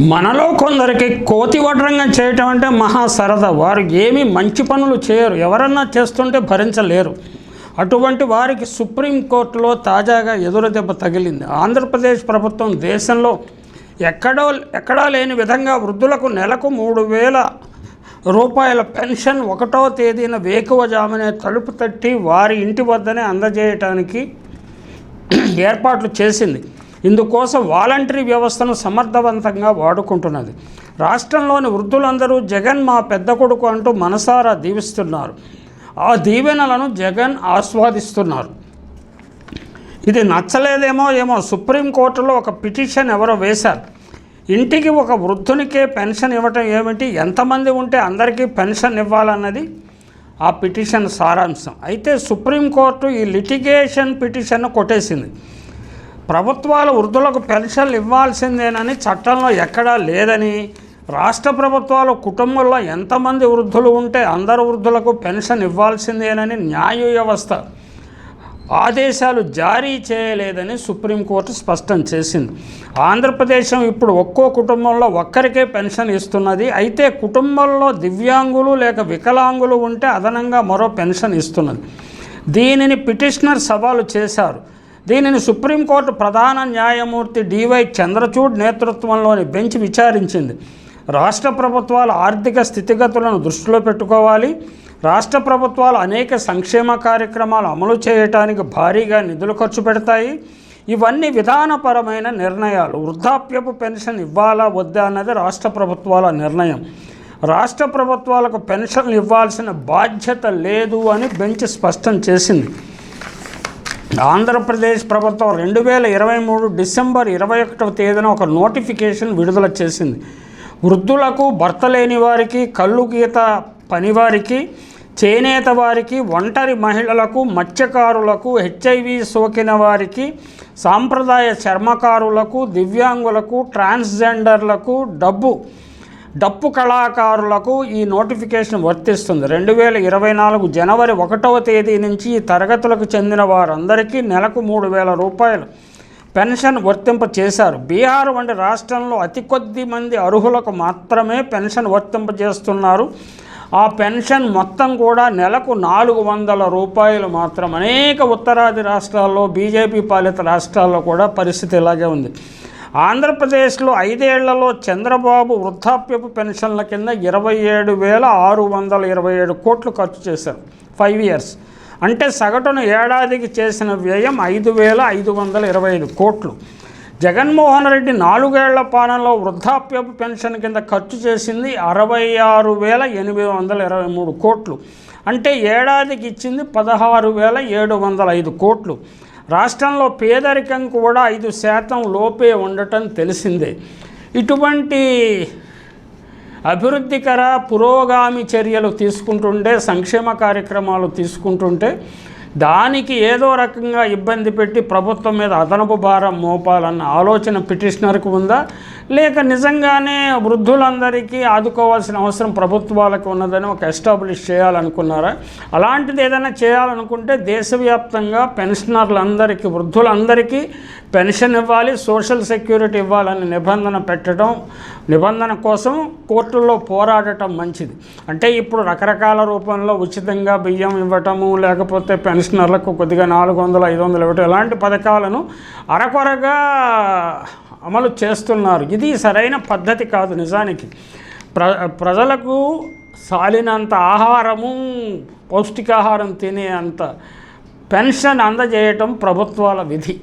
మనలో కొందరికి కోతి వడ్రంగం చేయటం అంటే మహా సరదా. వారు ఏమీ మంచి పనులు చేయరు. ఎవరన్నా చేస్తుంటే భరించలేరు. అటువంటి వారికి సుప్రీంకోర్టులో తాజాగా ఎదురుదెబ్బ తగిలింది. ఆంధ్రప్రదేశ్ ప్రభుత్వం దేశంలో ఎక్కడో ఎక్కడా లేని విధంగా వృద్ధులకు నెలకు మూడు వేల రూపాయల పెన్షన్ ఒకటో తేదీన వేకువజామునే తలుపు తట్టి వారి ఇంటి వద్దనే అందజేయటానికి ఏర్పాట్లు చేసింది. ఇందుకోసం వాలంటరీ వ్యవస్థను సమర్థవంతంగా వాడుకుంటున్నది. రాష్ట్రంలోని వృద్ధులందరూ జగన్ మా పెద్ద కొడుకు అంటూ మనసారా దీవిస్తున్నారు. ఆ దీవెనలను జగన్ ఆస్వాదిస్తున్నారు. ఇది నచ్చలేదేమో ఏమో సుప్రీంకోర్టులో ఒక పిటిషన్ ఎవరో వేశారు. ఇంటికి ఒక వృద్ధునికే పెన్షన్ ఇవ్వటం ఏమిటి? ఎంతమంది ఉంటే అందరికీ పెన్షన్ ఇవ్వాలన్నది ఆ పిటిషన్ సారాంశం. అయితే సుప్రీంకోర్టు ఈ లిటిగేషన్ పిటిషన్ను కొట్టేసింది. ప్రభుత్వాలు వృద్ధులకు పెన్షన్లు ఇవ్వాల్సిందేనని చట్టంలో ఎక్కడా లేదని రాష్ట్ర ప్రభుత్వాలు కుటుంబంలో ఎంతమంది వృద్ధులు ఉంటే అందరు వృద్ధులకు పెన్షన్ ఇవ్వాల్సిందేనని న్యాయ వ్యవస్థ ఆదేశాలు జారీ చేయలేదని సుప్రీంకోర్టు స్పష్టం చేసింది. ఆంధ్రప్రదేశం ఇప్పుడు ఒక్కో కుటుంబంలో ఒక్కరికే పెన్షన్ ఇస్తున్నది. అయితే కుటుంబంలో దివ్యాంగులు లేక వికలాంగులు ఉంటే అదనంగా మరో పెన్షన్ ఇస్తున్నది. దీనిని పిటిషనర్ సవాలు చేశారు. దీనిని సుప్రీంకోర్టు ప్రధాన న్యాయమూర్తి డివై చంద్రచూడ్ నేతృత్వంలోని బెంచ్ విచారించింది. రాష్ట్ర ప్రభుత్వాల ఆర్థిక స్థితిగతులను దృష్టిలో పెట్టుకోవాలి. రాష్ట్ర ప్రభుత్వాలు అనేక సంక్షేమ కార్యక్రమాలు అమలు చేయటానికి భారీగా నిధులు ఖర్చు పెడతాయి. ఇవన్నీ విధానపరమైన నిర్ణయాలు. వృద్ధాప్యపు పెన్షన్ ఇవ్వాలా వద్దా అన్నది రాష్ట్ర ప్రభుత్వాల నిర్ణయం. రాష్ట్ర ప్రభుత్వాలకు పెన్షన్లు ఇవ్వాల్సిన బాధ్యత లేదు అని బెంచ్ స్పష్టం చేసింది. ఆంధ్రప్రదేశ్ ప్రభుత్వం రెండు వేల ఇరవై మూడు డిసెంబర్ ఇరవై ఒకటవ తేదీన ఒక నోటిఫికేషన్ విడుదల చేసింది. వృద్ధులకు భర్త లేని వారికి కళ్ళు గీత పనివారికి చేనేత వారికి ఒంటరి మహిళలకు మత్స్యకారులకు హెచ్ఐవి సోకిన వారికి సాంప్రదాయ చర్మకారులకు దివ్యాంగులకు ట్రాన్స్జెండర్లకు డబ్బు డప్పు కళాకారులకు ఈ నోటిఫికేషన్ వర్తిస్తుంది. రెండు వేల ఇరవై నాలుగు జనవరి ఒకటవ తేదీ నుంచి ఈ తరగతులకు చెందిన వారందరికీ నెలకు మూడు వేల రూపాయలు పెన్షన్ వర్తింప చేశారు. బీహార్ వంటి రాష్ట్రంలో అతి కొద్ది మంది అర్హులకు మాత్రమే పెన్షన్ వర్తింప చేస్తున్నారు. ఆ పెన్షన్ మొత్తం కూడా నెలకు నాలుగు వందల రూపాయలు మాత్రం అనేక ఉత్తరాది రాష్ట్రాల్లో బీజేపీ పాలిత రాష్ట్రాల్లో కూడా పరిస్థితి ఇలాగే ఉంది. ఆంధ్రప్రదేశ్లో ఐదేళ్ళలో చంద్రబాబు వృద్ధాప్యపు పెన్షన్ల కింద ఇరవై ఏడు వేల ఆరు వందల ఇరవై ఏడు కోట్లు ఖర్చు చేశారు. ఫైవ్ ఇయర్స్ అంటే సగటున ఏడాదికి చేసిన వ్యయం ఐదు వేల ఐదు వందల ఇరవై ఐదు కోట్లు. జగన్మోహన్ రెడ్డి నాలుగేళ్ళ పాలనలో వృద్ధాప్యపు పెన్షన్ కింద ఖర్చు చేసింది అరవై ఆరు వేల ఎనిమిది వందల ఇరవై మూడు కోట్లు. అంటే ఏడాదికి ఇచ్చింది పదహారు వేల ఏడు వందల ఐదు కోట్లు. రాష్ట్రంలో పేదరికం కూడా ఐదు శాతం లోపే ఉండటం తెలిసిందే. ఇటువంటి అభివృద్ధికర పురోగామి చర్యలు తీసుకుంటుంటే సంక్షేమ కార్యక్రమాలు తీసుకుంటుంటే దానికి ఏదో రకంగా ఇబ్బంది పెట్టి ప్రభుత్వం మీద అదనపు భారం మోపాలన్న ఆలోచన పిటిషనర్కు ఉందా? లేక నిజంగానే వృద్ధులందరికీ ఆదుకోవాల్సిన అవసరం ప్రభుత్వాలకు ఉన్నదని ఒక ఎస్టాబ్లిష్ చేయాలనుకున్నారా? అలాంటిది ఏదైనా చేయాలనుకుంటే దేశవ్యాప్తంగా పెన్షనర్లందరికీ వృద్ధులందరికీ పెన్షన్ ఇవ్వాలి సోషల్ సెక్యూరిటీ ఇవ్వాలని నిబంధన పెట్టడం నిబంధన కోసం కోర్టుల్లో పోరాడటం మంచిది. అంటే ఇప్పుడు రకరకాల రూపంలో ఉచితంగా బియ్యం ఇవ్వటము లేకపోతే పెన్షనర్లకు కొద్దిగా నాలుగు వందలు ఐదు వందలు ఇవ్వటం ఇలాంటి పథకాలను అరకొరగా అమలు చేస్తున్నారు. ఇది సరైన పద్ధతి కాదు నిజానికి. ప్ర ప్రజలకు సాలినంత ఆహారము పౌష్టికాహారం తినే అంత పెన్షన్ అందజేయటం ప్రభుత్వాల విధి.